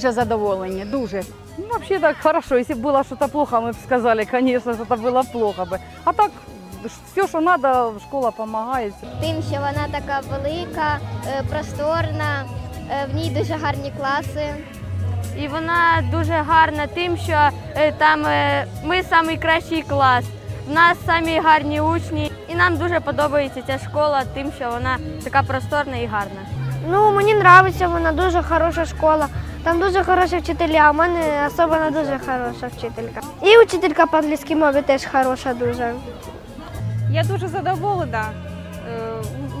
дуже задоволені, дуже. Ну, вообще так хорошо. Если бы было что-то плохо, мы бы сказали, конечно, что-то было плохо бы. А так, все, что надо, школа помогает. тим, що вона така велика, е, просторна, е, в ній дуже гарні класи. І вона дуже гарна тим, що е, там е, ми найкращий клас. В нас самі гарні учні, і нам дуже подобається ця школа, тим, що вона така просторна і гарна. Ну, мені подобається, вона дуже хороша школа. Там дуже хороші вчителі, а в мене особливо дуже хороша вчителька. І вчителька по англійській мові теж хороша дуже. Я дуже задоволена е,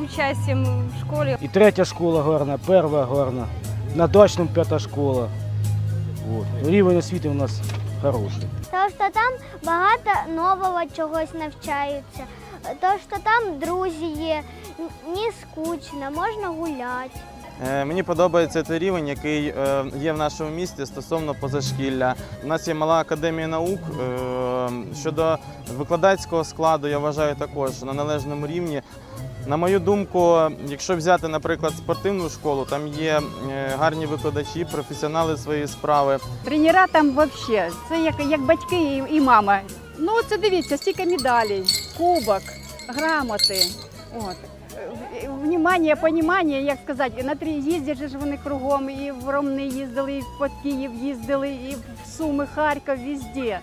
участям в школі. І третя школа гарна, перша гарна, на дачному п'ята школа. От. Рівень освіти у нас хороший. Тому що там багато нового чогось навчаються. Тому що там друзі є, не скучно, можна гуляти. Е, Мені подобається той рівень, який е, є в нашому місті стосовно позашкілля. У нас є мала академія наук. е, Щодо викладацького складу, я вважаю також на належному рівні. На мою думку, якщо взяти, наприклад, спортивну школу, там є гарні викладачі, професіонали своєї справи. Тренера там вообще, це як, як батьки і мама. Ну, це дивіться, стільки медалей, кубок, грамоти. От. Внімання, понімання, як сказати, на три їздять же ж вони кругом, і в Ромни їздили, і в Київ їздили, і в Суми, Харків, везде.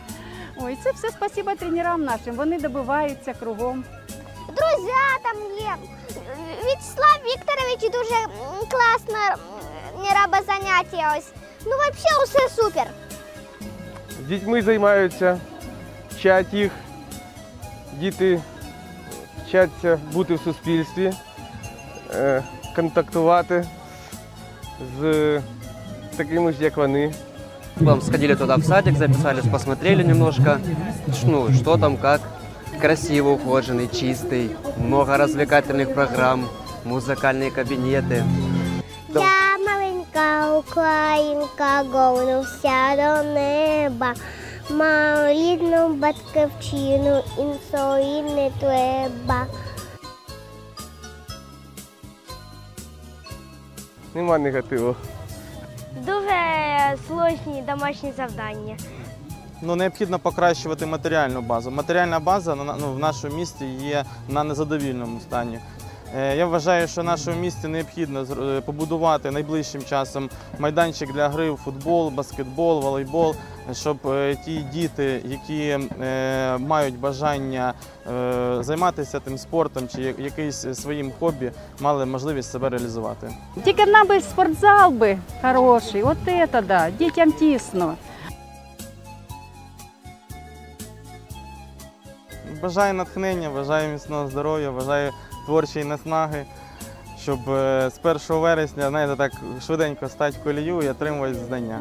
Ой, це все спасибо тренерам нашим. Вони добиваються кругом. Друзі там є. Вячеслав Вікторович дуже класно м, заняття. Ось. Ну, взагалі, усе супер. З дітьми займаються, вчать їх. Діти вчаться бути в суспільстві, контактувати з такими ж, як вони. Вам сходили туда в садик, записались, посмотрели немножко, ну, что там, как. Красиво ухоженный, чистый, много развлекательных программ, музыкальные кабинеты. Я маленька українка, горнувся до неба. Маю рідну батьківщину, іншої не треба. Нема негативу. Дуже сложні домашні завдання. Ну, необхідно покращувати матеріальну базу. Матеріальна база ну, в нашому місті є на незадовільному стані. Е, Я вважаю, що нашому місті необхідно е, побудувати найближчим часом майданчик для гри в футбол, баскетбол, волейбол, щоб е, ті діти, які мають бажання займатися тим спортом чи я- якимось своїм хобі, мали можливість себе реалізувати. Тільки нам би спортзал би хороший, от це да, дітям тісно. Бажаю натхнення, бажаю міцного здоров'я, бажаю творчої наснаги, щоб е, з 1 вересня знаєте, так швиденько стати в колію і отримувати знання.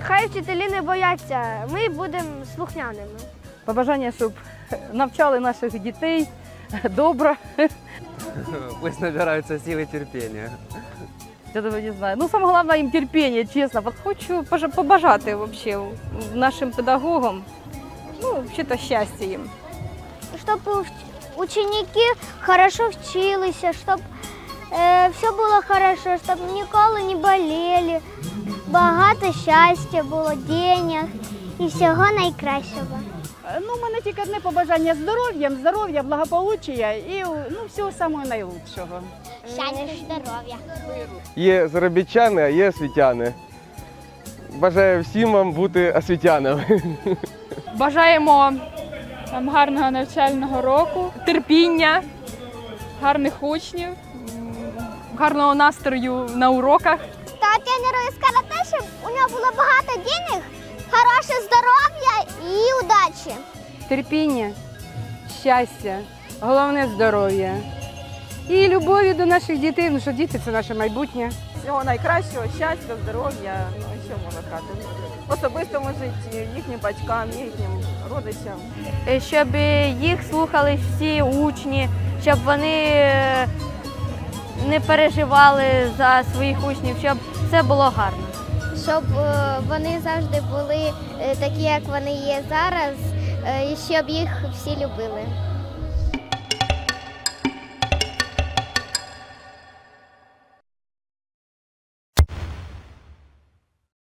Хай вчителі не бояться, ми будемо слухняними. Побажання, щоб навчали наших дітей добре. Пусть набираются силы и терпения. Я даже не знаю. Ну, саме головне їм терпіння, чесно. От Хочу побажати вообще нашим педагогам, ну, взагалі щастя їм. Щоб ученики хорошо вчилися, щоб е, все було хорошо, щоб ніколи не боліли, багато щастя було, денег і всього найкращого. Е, Ну, у мене тільки одне побажання здоров'я, здоров'я, благополуччя і ну, всього самого найлучшого. Щастя, здоров'я. Є заробітчани, а є освітяни. Бажаю всім вам бути освітянами. Бажаємо вам гарного навчального року, терпіння, гарних учнів, гарного настрою на уроках. Та тренеру із карате, щоб у нього було багато денег, хороше здоров'я і удачі. Терпіння, щастя, головне здоров'я. І любові до наших дітей, ну що діти це наше майбутнє. Всього найкращого, щастя, здоров'я, що можна сказати, в особистому житті, їхнім батькам, їхнім родичам. Е, Щоб їх слухали всі учні, щоб вони е, не переживали за своїх учнів, щоб все було гарно. Щоб е, вони завжди були такі, як вони є зараз, і щоб їх всі любили.